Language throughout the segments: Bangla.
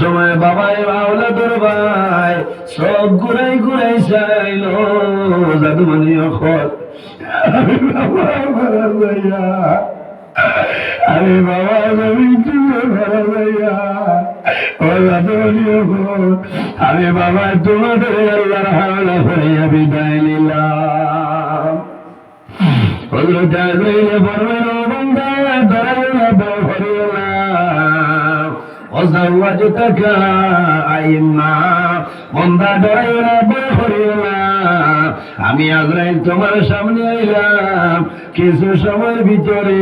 সময় বাবাই বাউলা দরবাই সব ঘুরাই ঘুরাই চাইল জাদুমণি অখত আমি বাবা আমি বাবা অখত আমি বাবা, তোমাদের আল্লাহর হাওলা বিদায় নিলাম। হজরত আজরাইলে وزوجتك আইমা বন্দা ডরাইও না বড় হরিও না আমি আজরাইল তোমার সামনে আইলাম কিছু সময়ের ভিতরে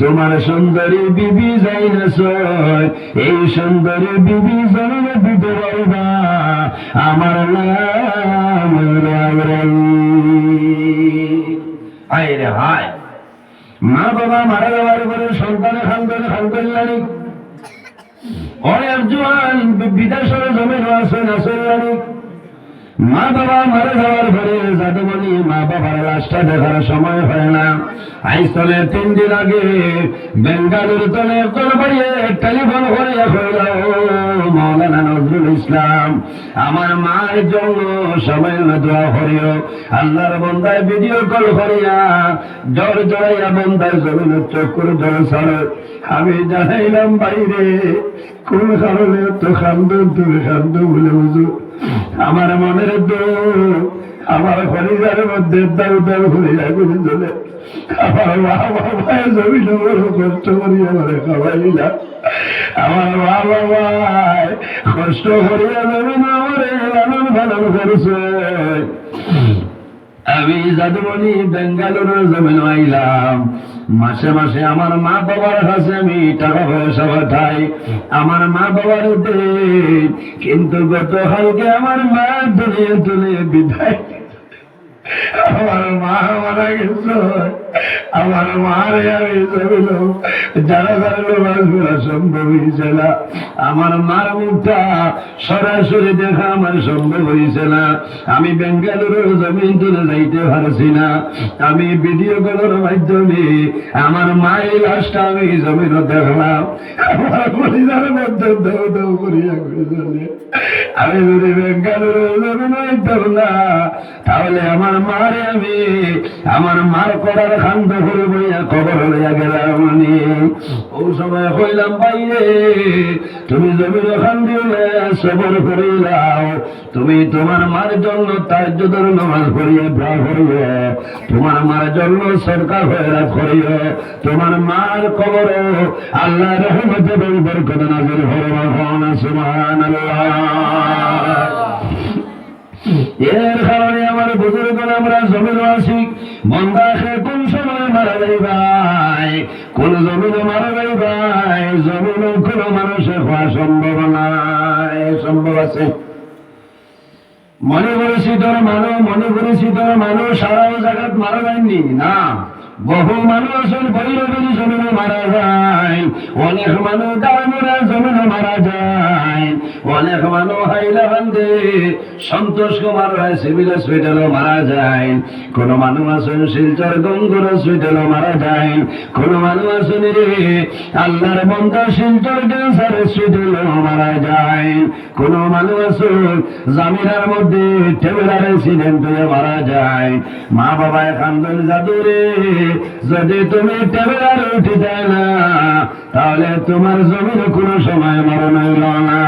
তোমার সুন্দরী বিবি যাই না সয় এই সুন্দরী বিবি জন্মে দিতে পারবা আমার নাম হলো আজরাইল হায় রে হায় মা বাবা মারা যাওয়ার পরে সন্তানে খানদানে খানদান লাগে অনেক জোয়ান, বিদেশের জমিন আছেন আসেন মা বাবা মারা যাওয়ার পরে জাদুমণি মা বাবার লাশটা দেখার সময় হয় না। আইসলে তিন দিন আগে বেঙ্গালুরু তলে একজন বাড়িয়ে টেলিফোন করে হইল ইসলাম। আমার মায়ের জন্য সময় দোয়া করিও। আল্লাহর বন্দায় ভিডিও কল করিয়া জ্বর জড়াইয়া বন্দায় জমিন চক্কর জল সর আমি জানাইলাম, বাইরে কোন কারণে তো খান্দন তুমি খান্দ বলে বুঝো আমার মনের তো আমার পরিবার মধ্যে দাউ দাউ হইয়া করে চলে আমার মা বাবা জমিন বড় কষ্ট করিয়া আমার খাওয়াইলা। আমার মা বাবা কষ্ট করিয়া জমিন ভালো করছে। আমি যাদুমণি বেঙ্গালুরুর জমিন আইলাম। মাসে মাসে আমার মা বাবার কাছে আমি টাকা পয়সা পাঠাই। আমার মা বাবার কিন্তু গতকালকে আমার মা দুনিয়া তুলে বিদায়। আমার মা মারা গেছে আমার মারে আমি জমিল যারা যারা লোক সম্ভব হয়েছে না। আমার মার মুখটা সরাসরি দেখা আমার সম্ভব হয়েছে না। আমি বেঙ্গালুরুর জমিন তুলে যাইতে পারছি না। আমি ভিডিও কলের মাধ্যমে আমার মায়ের লাশটা আমি জমিন দেখলাম। আমার পরিবারের মধ্যে দেও দেও করিয়া আমি যদি বেঙ্গালুরুর জমিন না, তাহলে আমার মারে আমি আমার মার করার খান্দ করে বইয়া খবর লইয়া গেলাম আমি। ও সময় হইলাম বাইরে, তুমি জমির খান দিলে সবর করিলাও তুমি তোমার মার জন্য তার যদর নামাজ পড়িয়ে ব্রা করিও। তোমার মার জন্য সরকার হয়ে করিও। তোমার মার কবর আল্লাহ রহমতে বই বরকত নাজির হন সুবহানাল্লাহ। এর আমরা জমিন আছি, মন্দা খে কোন সময় মারা যাই ভাই? কোন জমিনে মারা যাই ভাই? জমিনে কোন মানুষের হওয়া সম্ভব নাই, সম্ভব আছে। মনে করেছি তোর মানুষ, মনে করেছি তোর মানুষ সারা জায়গাত মারা যায়নি, না। বহু মানুষ ভৈরবের জমিনে মারা যায়। অনেক মানুষ দামরা জমিনে মারা যায়। অনেক মানুষ হাইলাকান্দে, সন্তোষ কুমার রায় সিভিল হসপিটালও মারা যায়। কোন মানুষ আছেন শিলচর গঙ্গুর হসপিটালও মারা যায়। কোন মানুষ আছেন রে আল্লাহর বন্ধ শিলচর ক্যান্সার হসপিটালও মারা যায়। কোন মানুষ আছেন জামিনার মধ্যে টেবলার অ্যাক্সিডেন্ট হয়ে মারা যায়। মা বাবায় কান্দন জাদুরে যদি তুমি টেবলার উঠে যায় না তাহলে তোমার জমির কোনো সময় মরণ হইল না।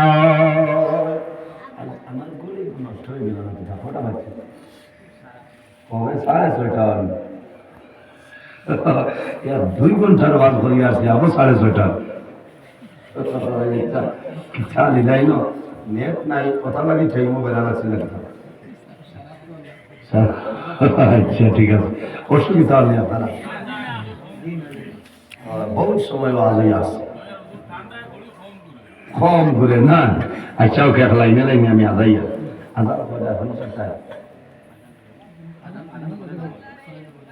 দুই ঘণ্টার বাদ করি আসছি আবার সাড়ে ছয়টা। ইচ্ছা নিলাই ন। নেট নাই কথা লাগি ঠিক মোবাইল আছে আচ্ছা ঠিক আছে। অসুবিধা নেই আপনারা। বহুত সময় আজই আসছে কম করে না। আচ্ছা ওকে এক লাইনে লাইনে আমি আদাইয়া আদার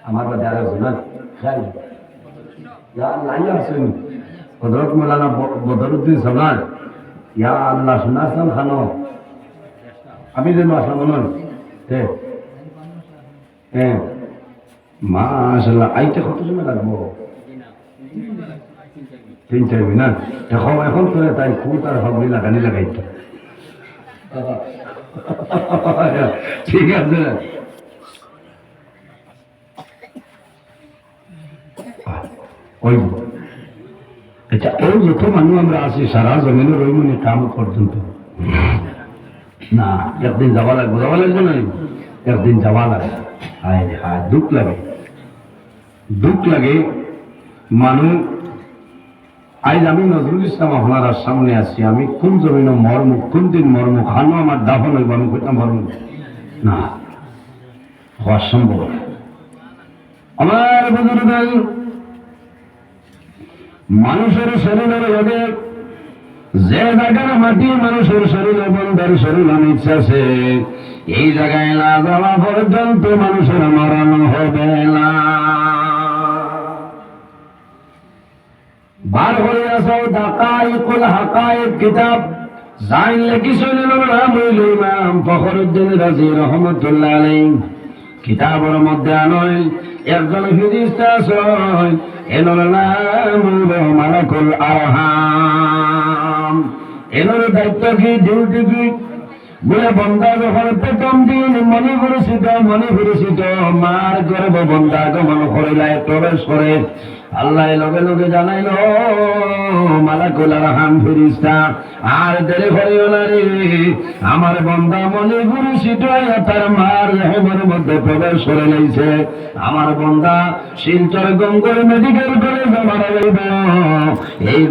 আমার বাদে আর আছে। না খেয়াল ইয়া আল্লাহ আসেন হজরত মৌলানা বদরুদ্দিন সোনার ইয়া আল্লাহ খানো। আমি যেন আসলাম মনে হ্যাঁ। মাশাল্লাহ আইতে কত সময় লাগবো? তিন চাইবি না, এখন এখন তোরে তাই খুব আর হবলি লাগানি লাগাইতে ঠিক আছে। ওই আচ্ছা এই যত মানুষ আমরা আছি, সারা জমিনের ওই মনে কাম পর্যন্ত। না, একদিন যাওয়া লাগবে। যাওয়া লাগবে না? একদিন যাওয়া লাগে? হায় হায়, দুঃখ লাগে। দুঃখ লাগে মানুষ আজ আমি নজরুল ইসলাম আপনার সামনে আছি, আমি কোন জমিন মর্ম, কোন দিন মর্ম, খানো আমার দাফন হইব, আমি কোথাও মর্ম। না, হওয়া সম্ভব। আমার বুজুর্গ মানুষের শরীরের রোগে যে জায়গার মাটি মানুষের শরীরে বন্ধার শরীর ইচ্ছা আছে এই জায়গায় না যাওয়া পর্যন্ত মানুষের মরণ হবে না। বার হয়ে আসো দাকাইকুল হাকাইক কিতাব জাইন লিখিছিলেন নাম হইল ইমাম ফখরুদ্দিন রাজি রহমতুল্লাহ আলাইহি। কিতাবের মধ্যে আনয়, একজন ফিরিস্তা আছে এনর নাম মালাকুল আরহাম। এনর দায়িত্ব কি ডিউটি কি? বলে বন্দা যখন প্রথম দিন মনে পরিচিত মনে পরিচিত মার গর্ব বন্দা গমন করিলাই প্রবেশ করে। আল্লাহ লগে লগে জানাইল মালাকুল আরহাম ফিরিস্তা আর দেরি করিও না আমার বন্দা মনে পরিচিত তার মার হেমের মধ্যে প্রবেশ করে লাইছে। আমার বন্দা শিলচর গঙ্গর মেডিকেল কলেজ যাইব এই